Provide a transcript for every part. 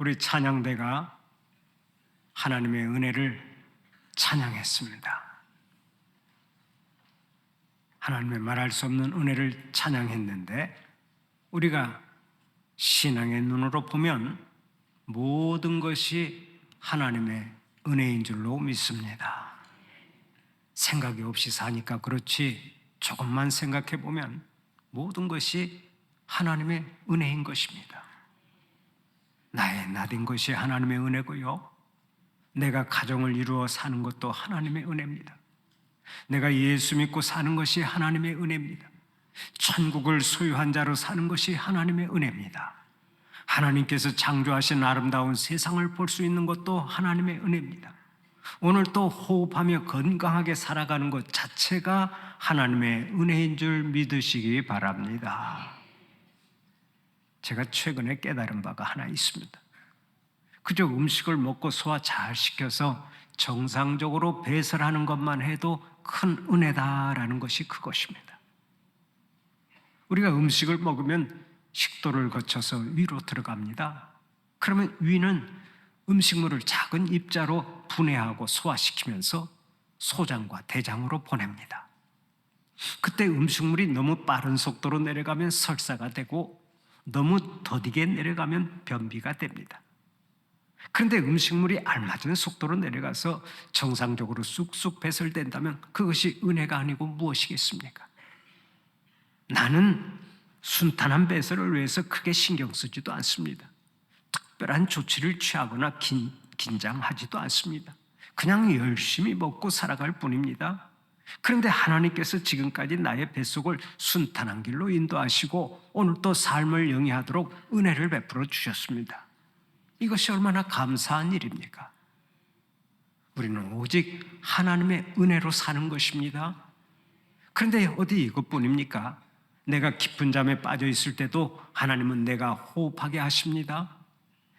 우리 찬양대가 하나님의 은혜를 찬양했습니다. 하나님의 말할 수 없는 은혜를 찬양했는데 우리가 신앙의 눈으로 보면 모든 것이 하나님의 은혜인 줄로 믿습니다. 생각이 없이 사니까 그렇지 조금만 생각해 보면 모든 것이 하나님의 은혜인 것입니다. 나의 나된 것이 하나님의 은혜고요. 내가 가정을 이루어 사는 것도 하나님의 은혜입니다. 내가 예수 믿고 사는 것이 하나님의 은혜입니다. 천국을 소유한 자로 사는 것이 하나님의 은혜입니다. 하나님께서 창조하신 아름다운 세상을 볼 수 있는 것도 하나님의 은혜입니다. 오늘 또 호흡하며 건강하게 살아가는 것 자체가 하나님의 은혜인 줄 믿으시기 바랍니다. 제가 최근에 깨달은 바가 하나 있습니다. 그저 음식을 먹고 소화 잘 시켜서 정상적으로 배설하는 것만 해도 큰 은혜다라는 것이 그것입니다. 우리가 음식을 먹으면 식도를 거쳐서 위로 들어갑니다. 그러면 위는 음식물을 작은 입자로 분해하고 소화시키면서 소장과 대장으로 보냅니다. 그때 음식물이 너무 빠른 속도로 내려가면 설사가 되고 너무 더디게 내려가면 변비가 됩니다. 그런데 음식물이 알맞은 속도로 내려가서 정상적으로 쑥쑥 배설된다면 그것이 은혜가 아니고 무엇이겠습니까? 나는 순탄한 배설을 위해서 크게 신경 쓰지도 않습니다. 특별한 조치를 취하거나 긴, 긴장하지도 않습니다. 그냥 열심히 먹고 살아갈 뿐입니다. 그런데 하나님께서 지금까지 나의 뱃속을 순탄한 길로 인도하시고 오늘 또 삶을 영위하도록 은혜를 베풀어 주셨습니다. 이것이 얼마나 감사한 일입니까? 우리는 오직 하나님의 은혜로 사는 것입니다. 그런데 어디 이것뿐입니까? 내가 깊은 잠에 빠져 있을 때도 하나님은 내가 호흡하게 하십니다.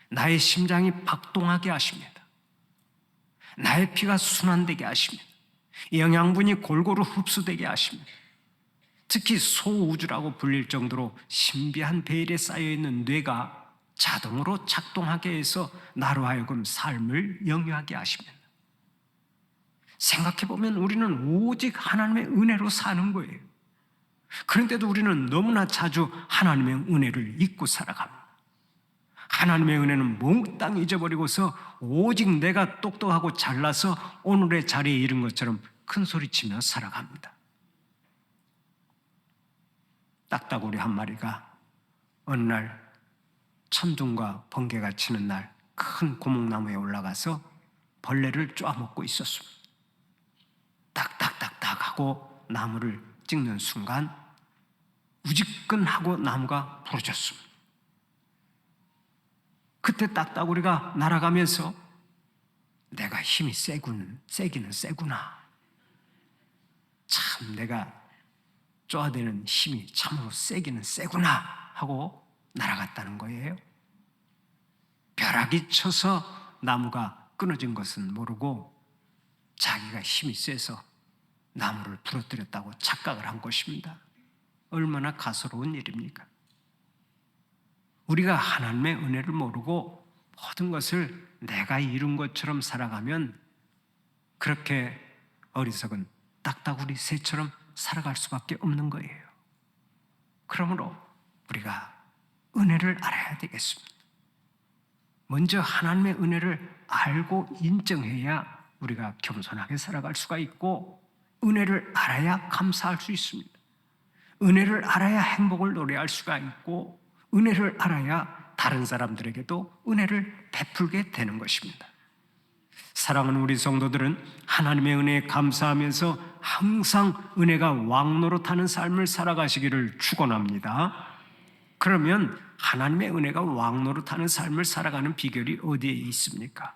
나의 심장이 박동하게 하십니다. 나의 피가 순환되게 하십니다. 영양분이 골고루 흡수되게 하십니다. 특히 소우주라고 불릴 정도로 신비한 베일에 쌓여 있는 뇌가 자동으로 작동하게 해서 나로 하여금 삶을 영위하게 하십니다. 생각해 보면 우리는 오직 하나님의 은혜로 사는 거예요. 그런데도 우리는 너무나 자주 하나님의 은혜를 잊고 살아갑니다. 하나님의 은혜는 몽땅 잊어버리고서 오직 내가 똑똑하고 잘나서 오늘의 자리에 이른 것처럼 큰 소리치며 살아갑니다. 딱따구리 한 마리가 어느 날 천둥과 번개가 치는 날 큰 고목나무에 올라가서 벌레를 쪼아먹고 있었습니다. 딱딱딱딱 하고 나무를 찍는 순간 우지끈하고 나무가 부러졌습니다. 그때 딱따구리가 날아가면서 내가 힘이 세군, 세기는 세구나. 참 내가 쪼아대는 힘이 참으로 세기는 세구나 하고 날아갔다는 거예요. 벼락이 쳐서 나무가 끊어진 것은 모르고 자기가 힘이 세서 나무를 부러뜨렸다고 착각을 한 것입니다. 얼마나 가소로운 일입니까? 우리가 하나님의 은혜를 모르고 모든 것을 내가 이룬 것처럼 살아가면 그렇게 어리석은 딱따구리 새처럼 살아갈 수밖에 없는 거예요. 그러므로 우리가 은혜를 알아야 되겠습니다. 먼저 하나님의 은혜를 알고 인정해야 우리가 겸손하게 살아갈 수가 있고 은혜를 알아야 감사할 수 있습니다. 은혜를 알아야 행복을 노래할 수가 있고 은혜를 알아야 다른 사람들에게도 은혜를 베풀게 되는 것입니다. 사랑하는 우리 성도들은 하나님의 은혜에 감사하면서 항상 은혜가 왕노릇하는 삶을 살아가시기를 축원합니다. 그러면 하나님의 은혜가 왕노릇하는 삶을 살아가는 비결이 어디에 있습니까?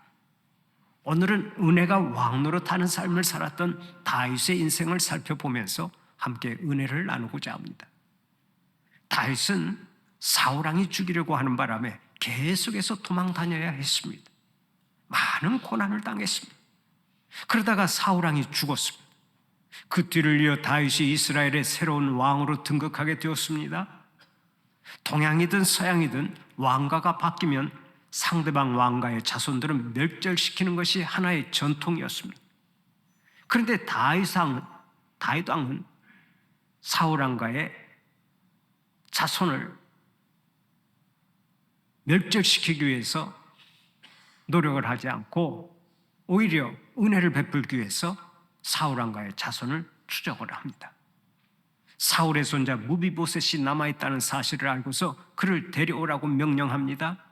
오늘은 은혜가 왕노릇하는 삶을 살았던 다윗의 인생을 살펴보면서 함께 은혜를 나누고자 합니다. 다윗은 사울왕이 죽이려고 하는 바람에 계속해서 도망 다녀야 했습니다. 많은 고난을 당했습니다. 그러다가 사울왕이 죽었습니다. 그 뒤를 이어 다윗이 이스라엘의 새로운 왕으로 등극하게 되었습니다. 동양이든 서양이든 왕가가 바뀌면 상대방 왕가의 자손들은 멸절시키는 것이 하나의 전통이었습니다. 그런데 다윗왕, 다윗왕은 사울 왕가의 자손을 멸절시키기 위해서 노력을 하지 않고 오히려 은혜를 베풀기 위해서 사울 왕가의 자손을 추적을 합니다. 사울의 손자 무비보셋이 남아 있다는 사실을 알고서 그를 데려오라고 명령합니다.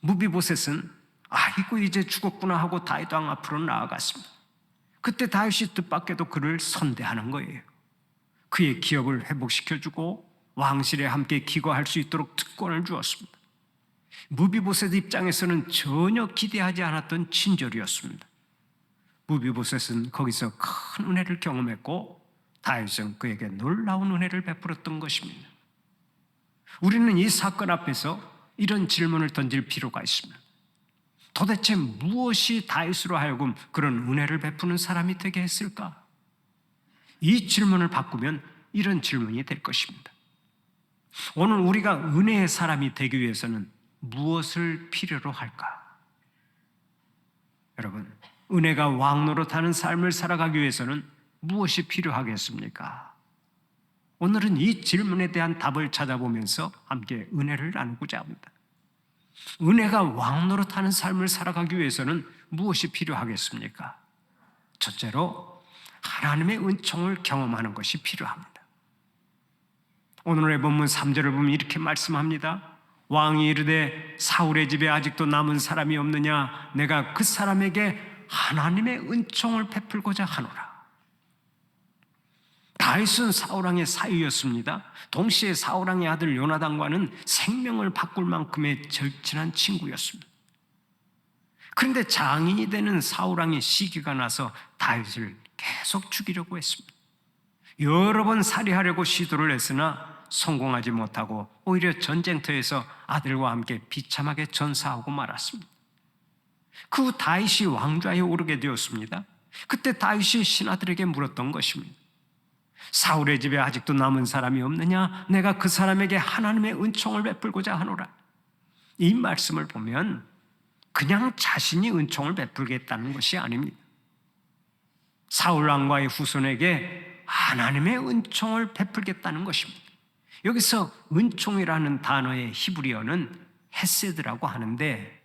무비보셋은 아이고 이제 죽었구나 하고 다윗 왕 앞으로 나아갔습니다. 그때 다윗이 뜻밖에도 그를 선대하는 거예요. 그의 기억을 회복시켜주고 왕실에 함께 기거할 수 있도록 특권을 주었습니다. 무비보셋 입장에서는 전혀 기대하지 않았던 친절이었습니다. 무비보셋은 거기서 큰 은혜를 경험했고 다윗은 그에게 놀라운 은혜를 베풀었던 것입니다. 우리는 이 사건 앞에서 이런 질문을 던질 필요가 있습니다. 도대체 무엇이 다윗으로 하여금 그런 은혜를 베푸는 사람이 되게 했을까? 이 질문을 바꾸면 이런 질문이 될 것입니다. 오늘 우리가 은혜의 사람이 되기 위해서는 무엇을 필요로 할까? 여러분, 은혜가 왕노릇하는 삶을 살아가기 위해서는 무엇이 필요하겠습니까? 오늘은 이 질문에 대한 답을 찾아보면서 함께 은혜를 나누고자 합니다. 은혜가 왕노릇하는 삶을 살아가기 위해서는 무엇이 필요하겠습니까? 첫째로 하나님의 은총을 경험하는 것이 필요합니다. 오늘의 본문 3절을 보면 이렇게 말씀합니다. 왕이 이르되 사울의 집에 아직도 남은 사람이 없느냐 내가 그 사람에게 하나님의 은총을 베풀고자 하노라. 다윗은 사울왕의 사위였습니다. 동시에 사울왕의 아들 요나단과는 생명을 바꿀 만큼의 절친한 친구였습니다. 그런데 장인이 되는 사울왕의 시기가 나서 다윗을 계속 죽이려고 했습니다. 여러 번 살해하려고 시도를 했으나 성공하지 못하고 오히려 전쟁터에서 아들과 함께 비참하게 전사하고 말았습니다. 그 후 다윗이 왕좌에 오르게 되었습니다. 그때 다윗이 신하들에게 물었던 것입니다. 사울의 집에 아직도 남은 사람이 없느냐? 내가 그 사람에게 하나님의 은총을 베풀고자 하노라. 이 말씀을 보면 그냥 자신이 은총을 베풀겠다는 것이 아닙니다. 사울 왕과의 후손에게 하나님의 은총을 베풀겠다는 것입니다. 여기서 은총이라는 단어의 히브리어는 헤세드라고 하는데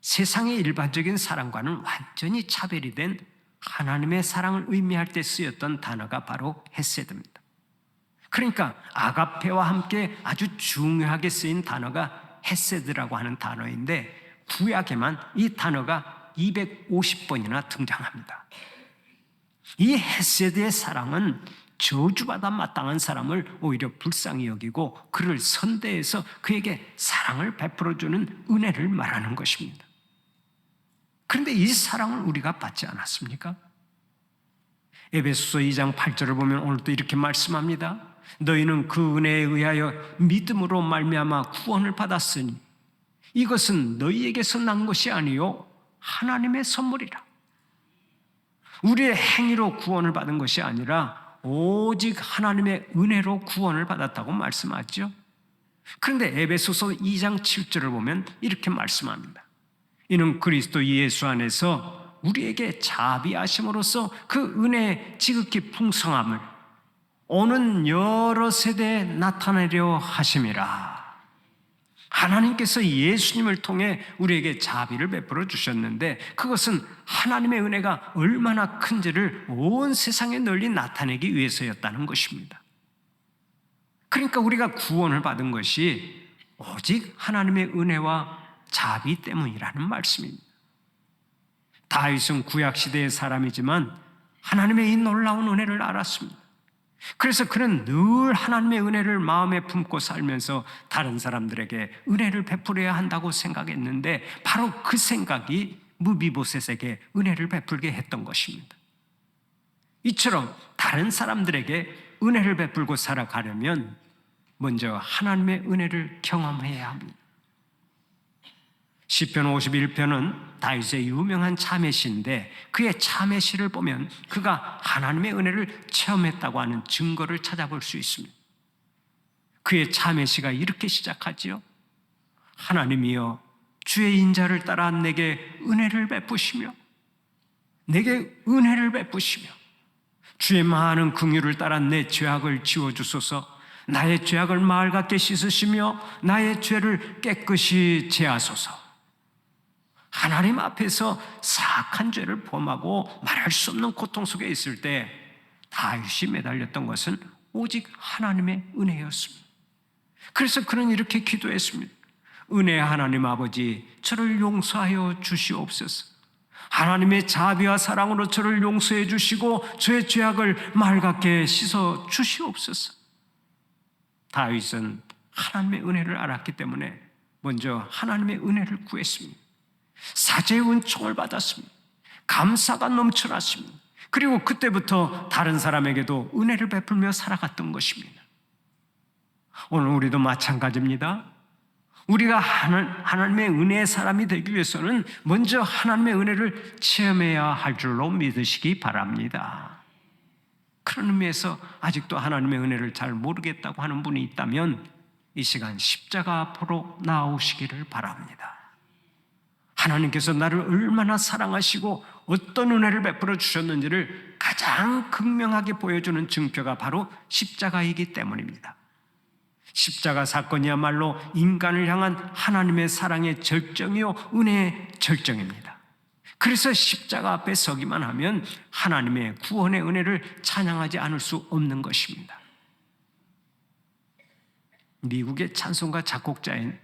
세상의 일반적인 사랑과는 완전히 차별이 된 하나님의 사랑을 의미할 때 쓰였던 단어가 바로 헤세드입니다. 그러니까 아가페와 함께 아주 중요하게 쓰인 단어가 헤세드라고 하는 단어인데 구약에만 이 단어가 250번이나 등장합니다. 이 헤세드의 사랑은 저주받아 마땅한 사람을 오히려 불쌍히 여기고 그를 선대해서 그에게 사랑을 베풀어주는 은혜를 말하는 것입니다. 그런데 이 사랑을 우리가 받지 않았습니까? 에베소서 2장 8절을 보면 오늘도 이렇게 말씀합니다. 너희는 그 은혜에 의하여 믿음으로 말미암아 구원을 받았으니 이것은 너희에게서 난 것이 아니요 하나님의 선물이라. 우리의 행위로 구원을 받은 것이 아니라 오직 하나님의 은혜로 구원을 받았다고 말씀하죠. 그런데 에베소서 2장 7절을 보면 이렇게 말씀합니다. 이는 그리스도 예수 안에서 우리에게 자비하심으로써 그 은혜의 지극히 풍성함을 오는 여러 세대에 나타내려 하심이라. 하나님께서 예수님을 통해 우리에게 자비를 베풀어 주셨는데 그것은 하나님의 은혜가 얼마나 큰지를 온 세상에 널리 나타내기 위해서였다는 것입니다. 그러니까 우리가 구원을 받은 것이 오직 하나님의 은혜와 자비 때문이라는 말씀입니다. 다윗은 구약 시대의 사람이지만 하나님의 이 놀라운 은혜를 알았습니다. 그래서 그는 늘 하나님의 은혜를 마음에 품고 살면서 다른 사람들에게 은혜를 베풀어야 한다고 생각했는데 바로 그 생각이 무비보셋에게 은혜를 베풀게 했던 것입니다. 이처럼 다른 사람들에게 은혜를 베풀고 살아가려면 먼저 하나님의 은혜를 경험해야 합니다. 시편 51편은 다윗의 유명한 참회시인데 그의 참회시를 보면 그가 하나님의 은혜를 체험했다고 하는 증거를 찾아볼 수 있습니다. 그의 참회시가 이렇게 시작하지요. 하나님이여 주의 인자를 따라 내게 은혜를 베푸시며 내게 은혜를 베푸시며 주의 많은 긍휼을 따라 내 죄악을 지워 주소서 나의 죄악을 마을 같게 씻으시며 나의 죄를 깨끗이 제하소서 하나님 앞에서 사악한 죄를 범하고 말할 수 없는 고통 속에 있을 때 다윗이 매달렸던 것은 오직 하나님의 은혜였습니다. 그래서 그는 이렇게 기도했습니다. 은혜 하나님 아버지 저를 용서하여 주시옵소서. 하나님의 자비와 사랑으로 저를 용서해 주시고 저의 죄악을 맑게 씻어 주시옵소서. 다윗은 하나님의 은혜를 알았기 때문에 먼저 하나님의 은혜를 구했습니다. 사제의 은총을 받았습니다. 감사가 넘쳐났습니다. 그리고 그때부터 다른 사람에게도 은혜를 베풀며 살아갔던 것입니다. 오늘 우리도 마찬가지입니다. 우리가 하나님 의 은혜의 사람이 되기 위해서는 먼저 하나님의 은혜를 체험해야 할 줄로 믿으시기 바랍니다. 그런 의미에서 아직도 하나님의 은혜를 잘 모르겠다고 하는 분이 있다면 이 시간 십자가 앞으로 나오시기를 바랍니다. 하나님께서 나를 얼마나 사랑하시고 어떤 은혜를 베풀어 주셨는지를 가장 극명하게 보여주는 증표가 바로 십자가이기 때문입니다. 십자가 사건이야말로 인간을 향한 하나님의 사랑의 절정이요 은혜의 절정입니다. 그래서 십자가 앞에 서기만 하면 하나님의 구원의 은혜를 찬양하지 않을 수 없는 것입니다. 미국의 찬송가 작곡자인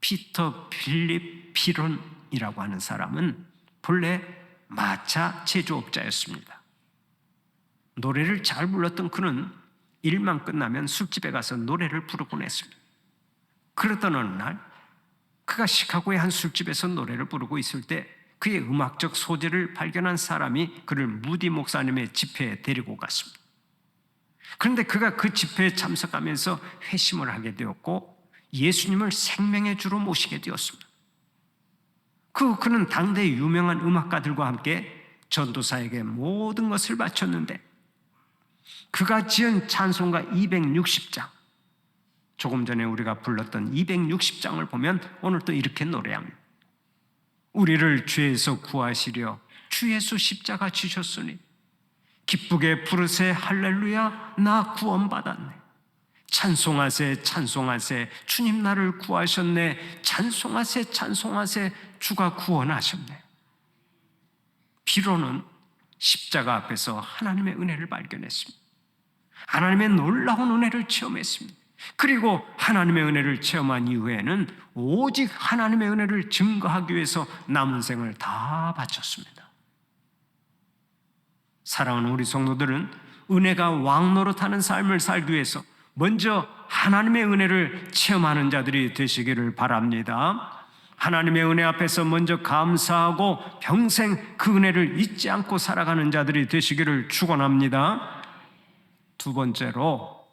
피터 필립 피론 이라고 하는 사람은 본래 마차 제조업자였습니다. 노래를 잘 불렀던 그는 일만 끝나면 술집에 가서 노래를 부르곤 했습니다. 그러던 어느 날 그가 시카고의 한 술집에서 노래를 부르고 있을 때 그의 음악적 소재를 발견한 사람이 그를 무디 목사님의 집회에 데리고 갔습니다. 그런데 그가 그 집회에 참석하면서 회심을 하게 되었고 예수님을 생명의 주로 모시게 되었습니다. 그 그는 당대 유명한 음악가들과 함께 전도사에게 모든 것을 바쳤는데 그가 지은 찬송가 260장 조금 전에 우리가 불렀던 260장을 보면 오늘 또 이렇게 노래합니다. 우리를 죄에서 구하시려 주 예수 십자가 지셨으니 기쁘게 부르세 할렐루야 나 구원받았네 찬송하세 찬송하세 주님 나를 구하셨네 찬송하세 찬송하세 주가 구원하셨네 비로는 십자가 앞에서 하나님의 은혜를 발견했습니다 하나님의 놀라운 은혜를 체험했습니다 그리고 하나님의 은혜를 체험한 이후에는 오직 하나님의 은혜를 증거하기 위해서 남은 생을 다 바쳤습니다. 사랑하는 우리 성도들은 은혜가 왕노릇하는 삶을 살기 위해서 먼저 하나님의 은혜를 체험하는 자들이 되시기를 바랍니다. 하나님의 은혜 앞에서 먼저 감사하고 평생 그 은혜를 잊지 않고 살아가는 자들이 되시기를 축원합니다. 두 번째로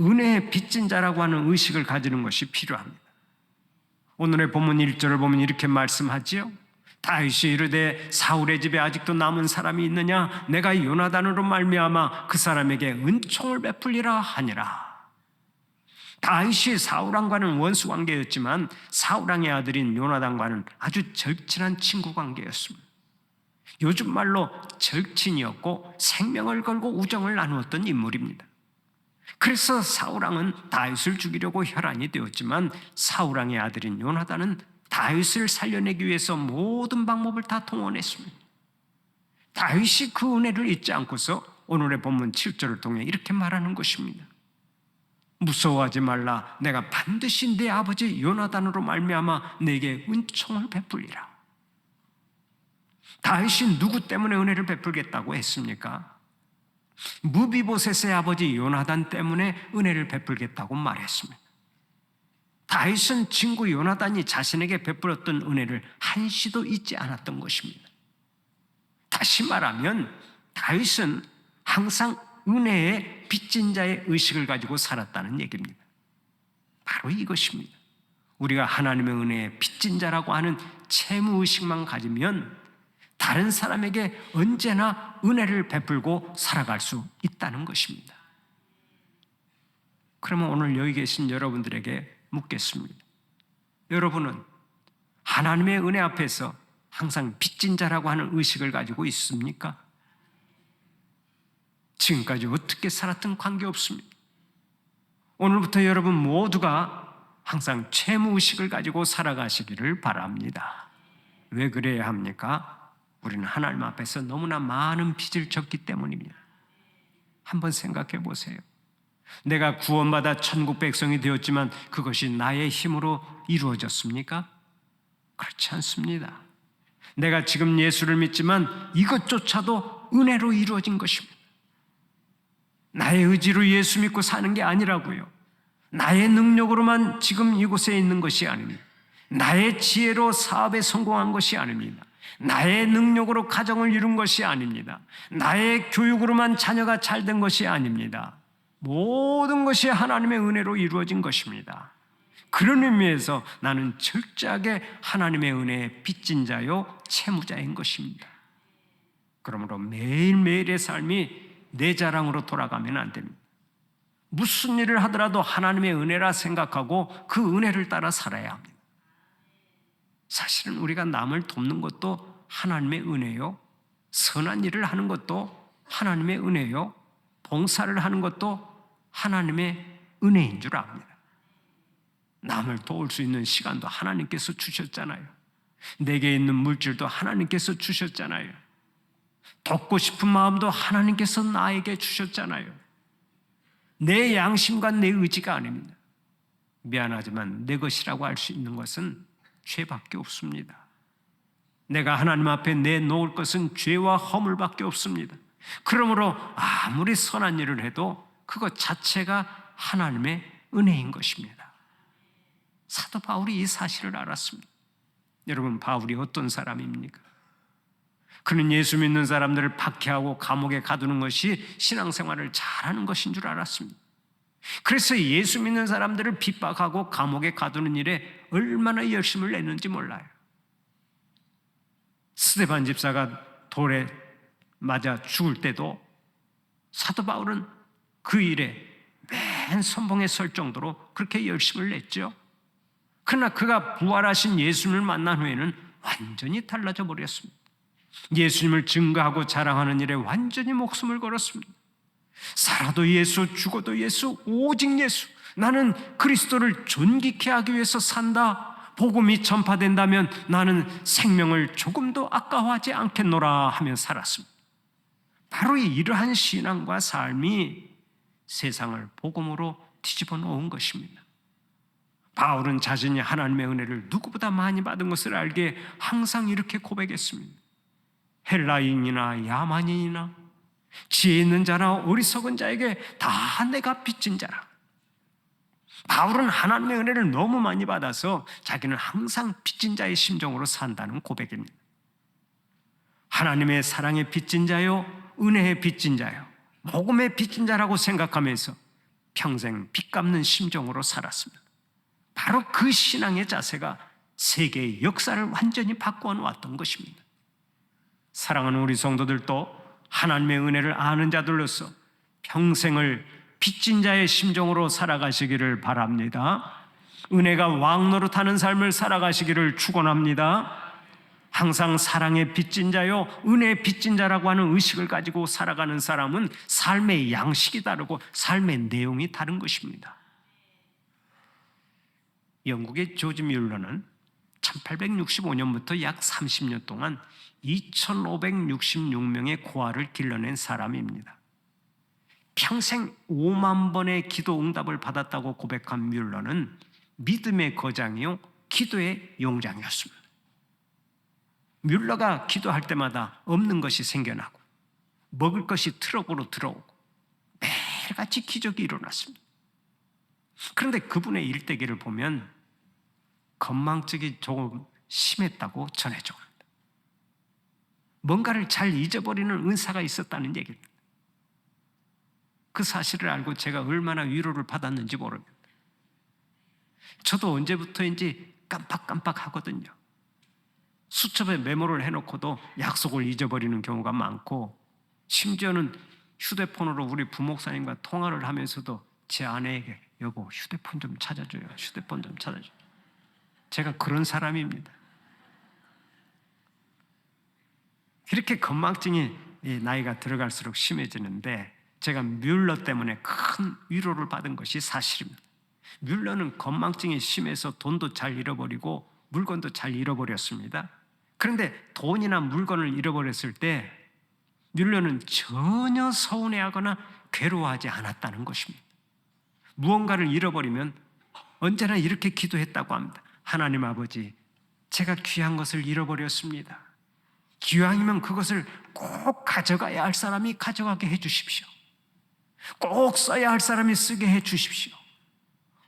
은혜의 빚진 자라고 하는 의식을 가지는 것이 필요합니다. 오늘의 본문 1절을 보면 이렇게 말씀하지요. 다윗이 이르되 사울의 집에 아직도 남은 사람이 있느냐 내가 요나단으로 말미암아 그 사람에게 은총을 베풀리라 하니라. 다윗이 사울왕과는 원수 관계였지만 사울왕의 아들인 요나단과는 아주 절친한 친구 관계였습니다. 요즘 말로 절친이었고 생명을 걸고 우정을 나누었던 인물입니다. 그래서 사울왕은 다윗을 죽이려고 혈안이 되었지만 사울왕의 아들인 요나단은 다윗을 살려내기 위해서 모든 방법을 다 동원했습니다. 다윗이 그 은혜를 잊지 않고서 오늘의 본문 7절을 통해 이렇게 말하는 것입니다. 무서워하지 말라. 내가 반드시 내 아버지 요나단으로 말미암아 내게 은총을 베풀리라. 다윗이 누구 때문에 은혜를 베풀겠다고 했습니까? 무비보셋의 아버지 요나단 때문에 은혜를 베풀겠다고 말했습니다. 다윗은 친구 요나단이 자신에게 베풀었던 은혜를 한시도 잊지 않았던 것입니다. 다시 말하면 다윗은 항상 은혜의 빚진 자의 의식을 가지고 살았다는 얘기입니다. 바로 이것입니다. 우리가 하나님의 은혜의 빚진 자라고 하는 채무 의식만 가지면 다른 사람에게 언제나 은혜를 베풀고 살아갈 수 있다는 것입니다. 그러면 오늘 여기 계신 여러분들에게 묻겠습니다. 여러분은 하나님의 은혜 앞에서 항상 빚진 자라고 하는 의식을 가지고 있습니까? 지금까지 어떻게 살았든 관계없습니다. 오늘부터 여러분 모두가 항상 채무의식을 가지고 살아가시기를 바랍니다. 왜 그래야 합니까? 우리는 하나님 앞에서 너무나 많은 빚을 졌기 때문입니다. 한번 생각해 보세요. 내가 구원받아 천국 백성이 되었지만 그것이 나의 힘으로 이루어졌습니까? 그렇지 않습니다. 내가 지금 예수를 믿지만 이것조차도 은혜로 이루어진 것입니다. 나의 의지로 예수 믿고 사는 게 아니라고요. 나의 능력으로만 지금 이곳에 있는 것이 아닙니다. 나의 지혜로 사업에 성공한 것이 아닙니다. 나의 능력으로 가정을 이룬 것이 아닙니다. 나의 교육으로만 자녀가 잘 된 것이 아닙니다. 모든 것이 하나님의 은혜로 이루어진 것입니다. 그런 의미에서 나는 철저하게 하나님의 은혜에 빚진 자요, 채무자인 것입니다. 그러므로 매일매일의 삶이 내 자랑으로 돌아가면 안 됩니다. 무슨 일을 하더라도 하나님의 은혜라 생각하고 그 은혜를 따라 살아야 합니다. 사실은 우리가 남을 돕는 것도 하나님의 은혜요. 선한 일을 하는 것도 하나님의 은혜요. 봉사를 하는 것도 하나님의 은혜인 줄 압니다. 남을 도울 수 있는 시간도 하나님께서 주셨잖아요. 내게 있는 물질도 하나님께서 주셨잖아요. 돕고 싶은 마음도 하나님께서 나에게 주셨잖아요. 내 양심과 내 의지가 아닙니다. 미안하지만 내 것이라고 할 수 있는 것은 죄밖에 없습니다. 내가 하나님 앞에 내놓을 것은 죄와 허물밖에 없습니다. 그러므로 아무리 선한 일을 해도 그것 자체가 하나님의 은혜인 것입니다. 사도 바울이 이 사실을 알았습니다. 여러분, 바울이 어떤 사람입니까? 그는 예수 믿는 사람들을 박해하고 감옥에 가두는 것이 신앙생활을 잘하는 것인 줄 알았습니다. 그래서 예수 믿는 사람들을 핍박하고 감옥에 가두는 일에 얼마나 열심을 냈는지 몰라요. 스테반 집사가 돌에 맞아 죽을 때도 사도 바울은 그 일에 맨 선봉에 설 정도로 그렇게 열심을 냈죠. 그러나 그가 부활하신 예수님을 만난 후에는 완전히 달라져 버렸습니다. 예수님을 증거하고 자랑하는 일에 완전히 목숨을 걸었습니다. 살아도 예수, 죽어도 예수, 오직 예수. 나는 그리스도를 존귀케 하기 위해서 산다. 복음이 전파된다면 나는 생명을 조금도 아까워하지 않겠노라 하며 살았습니다. 바로 이러한 신앙과 삶이 세상을 복음으로 뒤집어 놓은 것입니다. 바울은 자신이 하나님의 은혜를 누구보다 많이 받은 것을 알기에 항상 이렇게 고백했습니다. 헬라인이나 야만인이나 지혜 있는 자나 어리석은 자에게 다 내가 빚진 자라. 바울은 하나님의 은혜를 너무 많이 받아서 자기는 항상 빚진 자의 심정으로 산다는 고백입니다. 하나님의 사랑에 빚진 자요, 은혜에 빚진 자요, 복음에 빚진 자라고 생각하면서 평생 빚 갚는 심정으로 살았습니다. 바로 그 신앙의 자세가 세계의 역사를 완전히 바꾸어 놓았던 것입니다. 사랑하는 우리 성도들도 하나님의 은혜를 아는 자들로서 평생을 빚진 자의 심정으로 살아가시기를 바랍니다. 은혜가 왕노릇하는 삶을 살아가시기를 축원합니다. 항상 사랑의 빚진 자요, 은혜의 빚진 자라고 하는 의식을 가지고 살아가는 사람은 삶의 양식이 다르고 삶의 내용이 다른 것입니다. 영국의 조지 뮬러는 1865년부터 약 30년 동안 2,566명의 고아를 길러낸 사람입니다. 평생 5만 번의 기도 응답을 받았다고 고백한 뮬러는 믿음의 거장이요, 기도의 용장이었습니다. 뮬러가 기도할 때마다 없는 것이 생겨나고, 먹을 것이 트럭으로 들어오고, 매일같이 기적이 일어났습니다. 그런데 그분의 일대기를 보면 건망증이 조금 심했다고 전해져. 뭔가를 잘 잊어버리는 은사가 있었다는 얘기입니다. 그 사실을 알고 제가 얼마나 위로를 받았는지 모릅니다. 저도 언제부터인지 깜빡깜빡 하거든요. 수첩에 메모를 해놓고도 약속을 잊어버리는 경우가 많고, 심지어는 휴대폰으로 우리 부목사님과 통화를 하면서도 제 아내에게 여보 휴대폰 좀 찾아줘요. 휴대폰 좀 찾아줘. 제가 그런 사람입니다. 이렇게 건망증이 이 나이가 들어갈수록 심해지는데 제가 뮬러 때문에 큰 위로를 받은 것이 사실입니다. 뮬러는 건망증이 심해서 돈도 잘 잃어버리고 물건도 잘 잃어버렸습니다. 그런데 돈이나 물건을 잃어버렸을 때 뮬러는 전혀 서운해하거나 괴로워하지 않았다는 것입니다. 무언가를 잃어버리면 언제나 이렇게 기도했다고 합니다. 하나님 아버지, 제가 귀한 것을 잃어버렸습니다. 기왕이면 그것을 꼭 가져가야 할 사람이 가져가게 해 주십시오. 꼭 써야 할 사람이 쓰게 해 주십시오.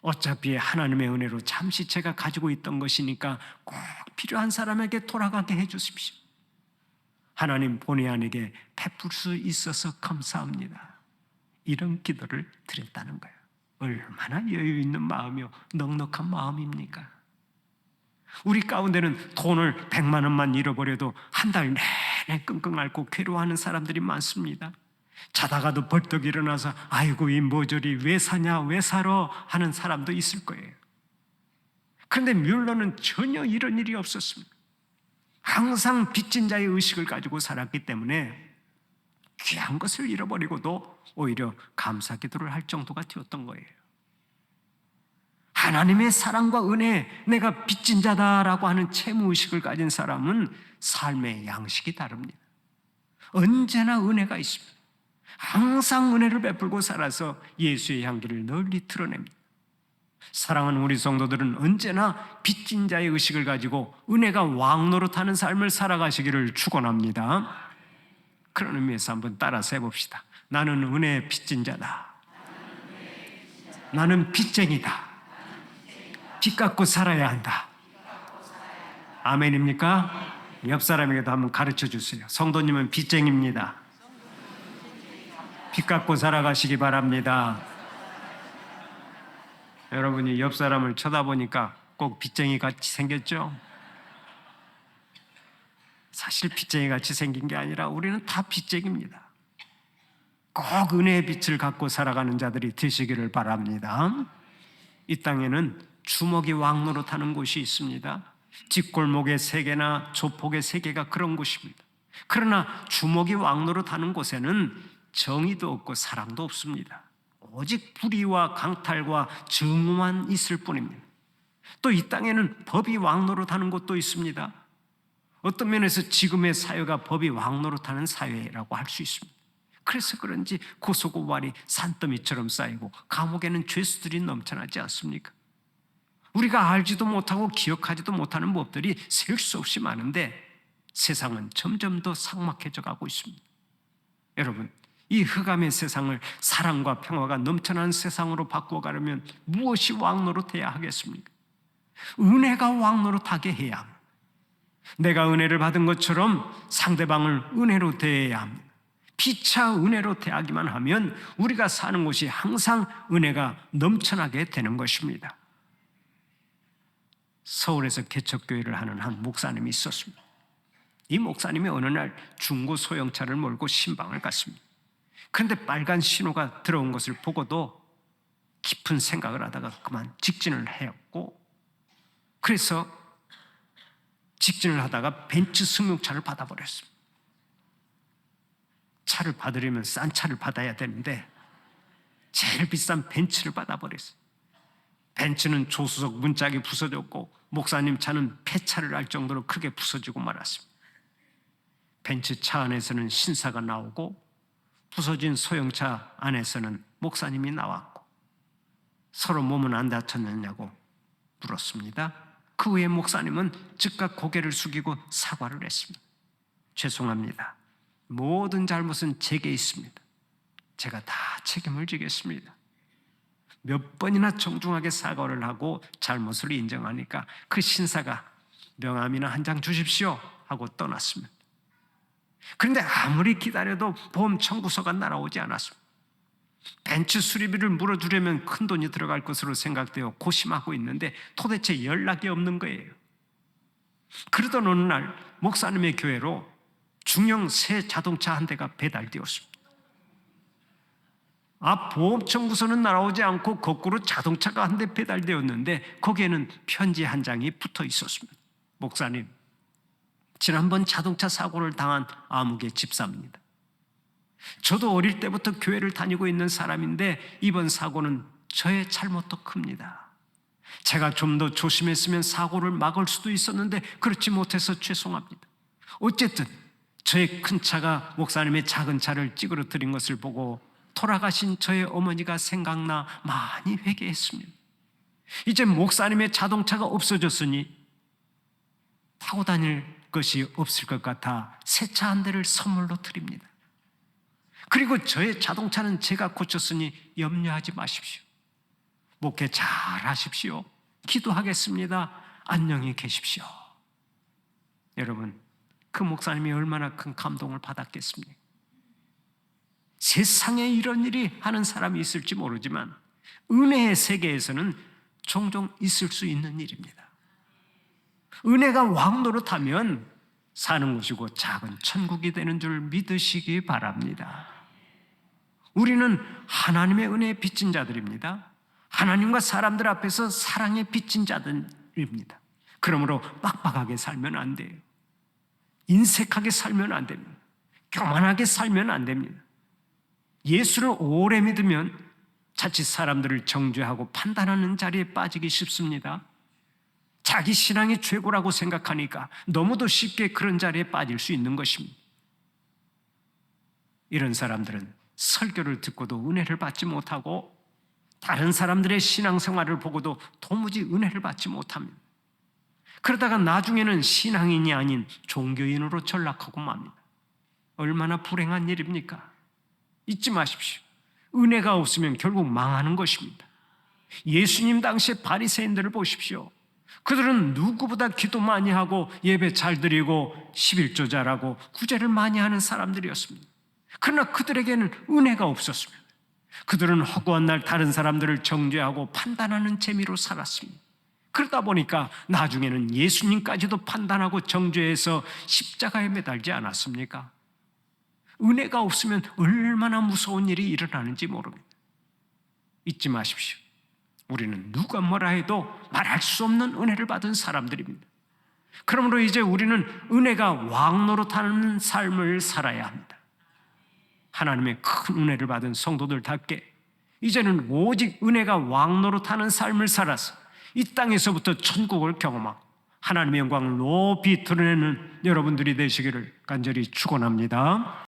어차피 하나님의 은혜로 잠시 제가 가지고 있던 것이니까 꼭 필요한 사람에게 돌아가게 해 주십시오. 하나님 본의 아니게 베풀 수 있어서 감사합니다. 이런 기도를 드렸다는 거예요. 얼마나 여유 있는 마음이요, 넉넉한 마음입니까? 우리 가운데는 돈을 100만 원만 잃어버려도 한 달 내내 끙끙 앓고 괴로워하는 사람들이 많습니다. 자다가도 벌떡 일어나서 아이고 이 모조리 왜 사냐 왜 사러 하는 사람도 있을 거예요. 그런데 뮬러는 전혀 이런 일이 없었습니다. 항상 빚진 자의 의식을 가지고 살았기 때문에 귀한 것을 잃어버리고도 오히려 감사 기도를 할 정도가 되었던 거예요. 하나님의 사랑과 은혜, 내가 빚진 자다라고 하는 채무 의식을 가진 사람은 삶의 양식이 다릅니다. 언제나 은혜가 있습니다. 항상 은혜를 베풀고 살아서 예수의 향기를 널리 드러냅니다. 사랑하는 우리 성도들은 언제나 빚진 자의 의식을 가지고 은혜가 왕노릇하는 삶을 살아가시기를 축원합니다. 그런 의미에서 한번 따라서 해봅시다. 나는 은혜의 빚진 자다. 나는 빚쟁이다. 빚 갚고 살아야 한다. 아멘입니까? 옆 사람에게도 한번 가르쳐 주세요. 성도님은 빚쟁입니다. 빚 갚고 살아가시기 바랍니다. 여러분이 옆 사람을 쳐다보니까 꼭 빚쟁이 같이 생겼죠? 사실 빚쟁이 같이 생긴 게 아니라 우리는 다 빚쟁입니다. 꼭 은혜의 빛을 갖고 살아가는 자들이 되시기를 바랍니다. 이 땅에는 주먹이 왕노릇하는 곳이 있습니다. 뒷골목의 세계나 조폭의 세계가 그런 곳입니다. 그러나 주먹이 왕노릇하는 곳에는 정의도 없고 사랑도 없습니다. 오직 불의와 강탈과 증오만 있을 뿐입니다. 또 이 땅에는 법이 왕노릇하는 곳도 있습니다. 어떤 면에서 지금의 사회가 법이 왕노릇하는 사회라고 할 수 있습니다. 그래서 그런지 고소고발이 산더미처럼 쌓이고 감옥에는 죄수들이 넘쳐나지 않습니까? 우리가 알지도 못하고 기억하지도 못하는 법들이 셀 수 없이 많은데 세상은 점점 더 삭막해져 가고 있습니다. 여러분, 이 흑암의 세상을 사랑과 평화가 넘쳐나는 세상으로 바꿔가려면 무엇이 왕노릇 해야 하겠습니까? 은혜가 왕노릇 하게 해야 합니다. 내가 은혜를 받은 것처럼 상대방을 은혜로 대해야 합니다. 피차 은혜로 대하기만 하면 우리가 사는 곳이 항상 은혜가 넘쳐나게 되는 것입니다. 서울에서 개척교회를 하는 한 목사님이 있었습니다. 이 목사님이 어느 날 중고 소형차를 몰고 신방을 갔습니다. 그런데 빨간 신호가 들어온 것을 보고도 깊은 생각을 하다가 그만 직진을 했고 그래서 직진을 하다가 벤츠 승용차를 받아버렸습니다. 차를 받으려면 싼 차를 받아야 되는데 제일 비싼 벤츠를 받아버렸어요. 벤츠는 조수석 문짝이 부서졌고 목사님 차는 폐차를 할 정도로 크게 부서지고 말았습니다. 벤츠 차 안에서는 신사가 나오고 부서진 소형차 안에서는 목사님이 나왔고 서로 몸은 안 다쳤느냐고 물었습니다. 그 후에 목사님은 즉각 고개를 숙이고 사과를 했습니다. 죄송합니다. 모든 잘못은 제게 있습니다. 제가 다 책임을 지겠습니다. 몇 번이나 정중하게 사과를 하고 잘못을 인정하니까 그 신사가 명함이나 한 장 주십시오 하고 떠났습니다. 그런데 아무리 기다려도 보험 청구서가 날아오지 않았습니다. 벤츠 수리비를 물어주려면 큰 돈이 들어갈 것으로 생각되어 고심하고 있는데 도대체 연락이 없는 거예요. 그러던 어느 날 목사님의 교회로 중형 새 자동차 한 대가 배달되었습니다. 앞 보험 청구서는 날아오지 않고 거꾸로 자동차가 한 대 배달되었는데 거기에는 편지 한 장이 붙어 있었습니다. 목사님, 지난번 자동차 사고를 당한 아무개 집사입니다. 저도 어릴 때부터 교회를 다니고 있는 사람인데 이번 사고는 저의 잘못도 큽니다. 제가 좀 더 조심했으면 사고를 막을 수도 있었는데 그렇지 못해서 죄송합니다. 어쨌든 저의 큰 차가 목사님의 작은 차를 찌그러뜨린 것을 보고 돌아가신 저의 어머니가 생각나 많이 회개했습니다. 이제 목사님의 자동차가 없어졌으니 타고 다닐 것이 없을 것 같아 새 차 한 대를 선물로 드립니다. 그리고 저의 자동차는 제가 고쳤으니 염려하지 마십시오. 목회 잘 하십시오. 기도하겠습니다. 안녕히 계십시오. 여러분, 그 목사님이 얼마나 큰 감동을 받았겠습니까? 세상에 이런 일이 하는 사람이 있을지 모르지만 은혜의 세계에서는 종종 있을 수 있는 일입니다. 은혜가 왕노릇하면 사는 곳이고 작은 천국이 되는 줄 믿으시기 바랍니다. 우리는 하나님의 은혜에 빚진 자들입니다. 하나님과 사람들 앞에서 사랑에 빚진 자들입니다. 그러므로 빡빡하게 살면 안 돼요. 인색하게 살면 안 됩니다. 교만하게 살면 안 됩니다. 예수를 오래 믿으면 자칫 사람들을 정죄하고 판단하는 자리에 빠지기 쉽습니다. 자기 신앙이 최고라고 생각하니까 너무도 쉽게 그런 자리에 빠질 수 있는 것입니다. 이런 사람들은 설교를 듣고도 은혜를 받지 못하고 다른 사람들의 신앙생활을 보고도 도무지 은혜를 받지 못합니다. 그러다가 나중에는 신앙인이 아닌 종교인으로 전락하고 맙니다. 얼마나 불행한 일입니까? 잊지 마십시오. 은혜가 없으면 결국 망하는 것입니다. 예수님 당시의 바리새인들을 보십시오. 그들은 누구보다 기도 많이 하고 예배 잘 드리고 11조 잘하고 구제를 많이 하는 사람들이었습니다. 그러나 그들에게는 은혜가 없었습니다. 그들은 허구한 날 다른 사람들을 정죄하고 판단하는 재미로 살았습니다. 그러다 보니까 나중에는 예수님까지도 판단하고 정죄해서 십자가에 매달지 않았습니까? 은혜가 없으면 얼마나 무서운 일이 일어나는지 모릅니다. 잊지 마십시오. 우리는 누가 뭐라 해도 말할 수 없는 은혜를 받은 사람들입니다. 그러므로 이제 우리는 은혜가 왕노릇하는 삶을 살아야 합니다. 하나님의 큰 은혜를 받은 성도들답게 이제는 오직 은혜가 왕노릇하는 삶을 살아서 이 땅에서부터 천국을 경험하고 하나님의 영광을 높이 드러내는 여러분들이 되시기를 간절히 축원합니다.